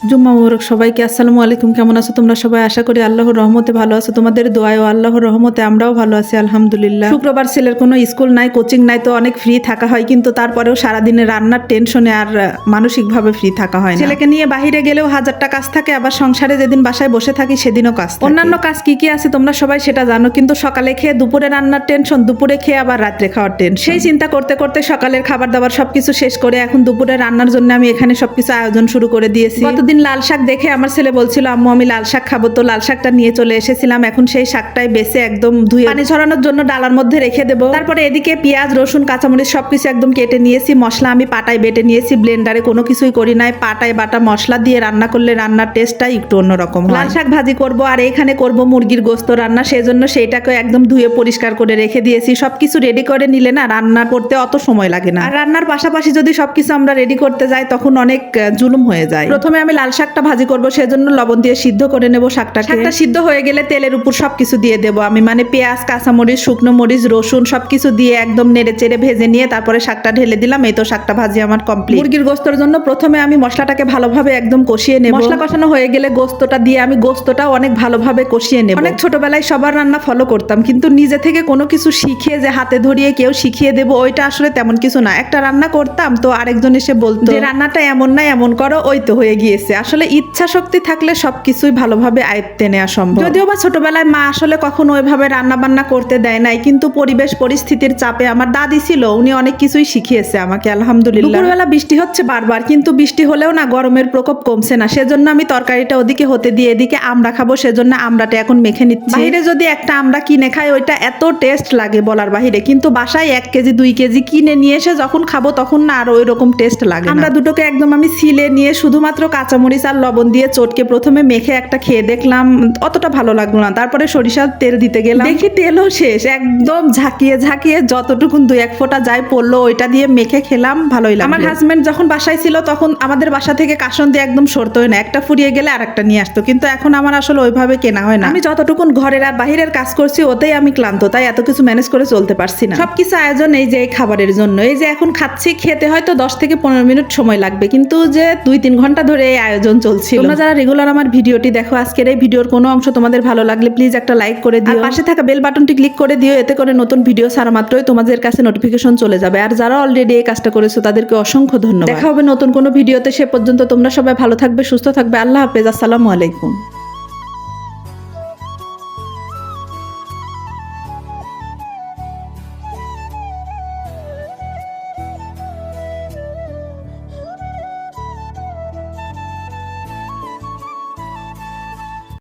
জুম্মা মোবারক সবাইকে আসসালামু আলাইকুম কেমন আছো তোমরা সবাই? আশা করি আল্লাহর রহমতে ভালো আছো। তোমাদের দোয়ায় ও আল্লাহর রহমতে আমরাও ভালো আছি আলহামদুলিল্লাহ। শুক্রবার ছেলের কোনো স্কুল নাই কোচিং নাই তো অনেক ফ্রি থাকা হয় কিন্তু তারপরেও সারাদিনে রান্নার টেনশনে আর মানসিকভাবে ফ্রি থাকা হয় ছেলেকে নিয়ে বাহিরে গেলেও হাজারটা কাজ থাকে আবার সংসারে যেদিন বাসায় বসে থাকি সেদিনও কাজ অন্যান্য কাজ কি কি আছে তোমরা সবাই সেটা জানো কিন্তু সকালে খেয়ে দুপুরে রান্নার টেনশন দুপুরে খেয়ে আবার রাত্রে খাওয়ার টেনশন সেই চিন্তা করতে করতে সকালের খাবার দাবার সবকিছু শেষ করে এখন দুপুরে রান্নার জন্য আমি এখানে সবকিছু আয়োজন শুরু করে দিয়েছি। গতদিন লাল শাক দেখে আমার ছেলে বলছিল, আম্মু, আমি লাল শাক খাব। তো লাল শাকটা নিয়ে চলে এসেছিলাম। এখন সেই শাকটাই বেছে একদম ধুয়ে পানি ছড়ানোর জন্য ডালার মধ্যে রেখে দেবো। তারপরে এদিকে পেঁয়াজ, রসুন, কাঁচামরিচ সবকিছু একদম কেটে নিয়েছি। মশলা আমি পাটায় বেটে নিয়েছি। ব্লেন্ডারে কোনো কিছুই করি নাই। পাটায় বাটা মশলা দিয়ে রান্না করলে রান্নার টেস্টটাই একটু অন্যরকম। লাল শাক ভাজি করব, আর এখানে করব মুরগির গোস্ত রান্না। সেজন্য সেইটাকে একদম ধুয়ে পরিষ্কার করে রেখে দিয়েছি। সবকিছু রেডি করে নিলে না রান্না করতে অত সময় লাগে না। আর রান্নার পাশাপাশি যদি সবকিছু আমরা রেডি করতে যাই, তখন অনেক জুলুম হয়ে যায়। প্রথমে আমি লাল শাকটা ভাজি করব সেজন্য লবণ দিয়ে সিদ্ধ করে নেব শাকটা শাকটা সিদ্ধ হয়ে গেলে তেলের উপর সবকিছু দিয়ে দেবো আমি মানে পেঁয়াজ কাঁচামরিচ শুকনো মরিচ রসুন সবকিছু দিয়ে একদম নেড়ে চেড়ে ভেজে নিয়ে তারপরে শাকটা ঢেলে দিলাম এই তো শাকটা ভাজি আমার কমপ্লিট মুরগির গোস্তর জন্য প্রথমে আমি মশলাটাকে ভালোভাবে একদম কষিয়ে নেব। মশলা কষানো হয়ে গেলে গোস্তটা দিয়ে আমি গোস্তটা অনেক ভালোভাবে কষিয়ে নেব। অনেক ছোটবেলায় সবার রান্না ফলো করতাম কিন্তু নিজে থেকে কোনো কিছু শিখে যে হাতে ধরিয়ে কেউ শিখিয়ে দেবো ওইটা আসলে তেমন কিছু না। একটা রান্না করতাম তো আরেকজন এসে বলতো যে রান্নাটা এমন না এমন করো ওই তো হয়ে গিয়েছে। আসলে ইচ্ছা শক্তি থাকলে সবকিছুই ভালোভাবে আয়ত্তে নেওয়া সম্ভব। যদিও বা ছোটবেলায় মা আসলে কখনো ওইভাবে রান্না বান্না করতে দেয় নাই কিন্তু পরিবেশ পরিস্থিতির চাপে আমার দাদি ছিল উনি অনেক কিছুই শিখিয়েছে আমাকে আলহামদুলিল্লাহ। দুপুরবেলা বৃষ্টি হচ্ছে বারবার কিন্তু বৃষ্টি হলেও না গরমের প্রকোপ কমছে না সেজন্য আমি তরকারিটা ওদিকে হতে দিয়ে এদিকে আমরা খাব সেজন্য আমরাটা এখন মেখে নিচ্ছি। বাইরে যদি একটা আমরা কিনে খাই ওইটা এত টেস্ট লাগে বলার বাহিরে কিন্তু বাসায় এক কেজি দুই কেজি কিনে নিয়ে এসে যখন খাব তখন না আর ওই রকম টেস্ট লাগে আমরা দুটোকে একদম আমি সিলে নিয়ে শুধুমাত্র কাঁচামরিচ আর লবণ দিয়ে চটকে প্রথমে মেখে একটা খেয়ে দেখলাম অতটা ভালো লাগল না। তারপরে সরিষার তেল দিতে গেলাম। দেখি তেলও শেষ একদম ঝাঁকিয়ে ঝাঁকিয়ে যতটুকুন দুই এক ফোঁটা যাই পড়ল ওইটা দিয়ে মেখে খেলাম ভালোই লাগল। আমার হাজব্যান্ড যখন বাসায় ছিল তখন আমাদের বাসা থেকে কাসন দিয়ে একদম সরতোই না একটা ফুরিয়ে গেলে আর একটা নিয়ে আসতো। কিন্তু এখন আমার আসলে ওইভাবে কেনা হয় না। আমি যতটুকুন ঘরের আর বাহিরের কাজ করছি ওতেই আমি ক্লান্ত তাই এত কিছু ম্যানেজ করে চলতে পারছি না। সবকিছু আয়োজন এই যে এই খাবারের জন্য এই যে এখন খাচ্ছি খেতে হয়তো দশ থেকে পনেরো মিনিট সময় লাগবে কিন্তু যে দুই তিন ঘণ্টা ধরে এই আয়োজন চলছিল। তোমরা যারা রেগুলার আমার ভিডিওটি দেখো আজকের এই ভিডিওর কোনো অংশ তোমাদের ভালো লাগলে প্লিজ একটা লাইক করে দিও। পাশে থাকা বেল বাটনটি ক্লিক করে দিও এতে করে নতুন ভিডিও ছাড়া মাত্রই তোমাদের কাছে নোটিফিকেশন চলে যাবে। আর যারা অলরেডি এই কাজটা করেছ তাদেরকে অসংখ্য ধন্যবাদ। দেখা হবে নতুন কোনো ভিডিওতে সে পর্যন্ত তোমরা সবাই ভালো থাকবে সুস্থ থাকবে। আল্লাহ হাফেজ আসসালামু আলাইকুম।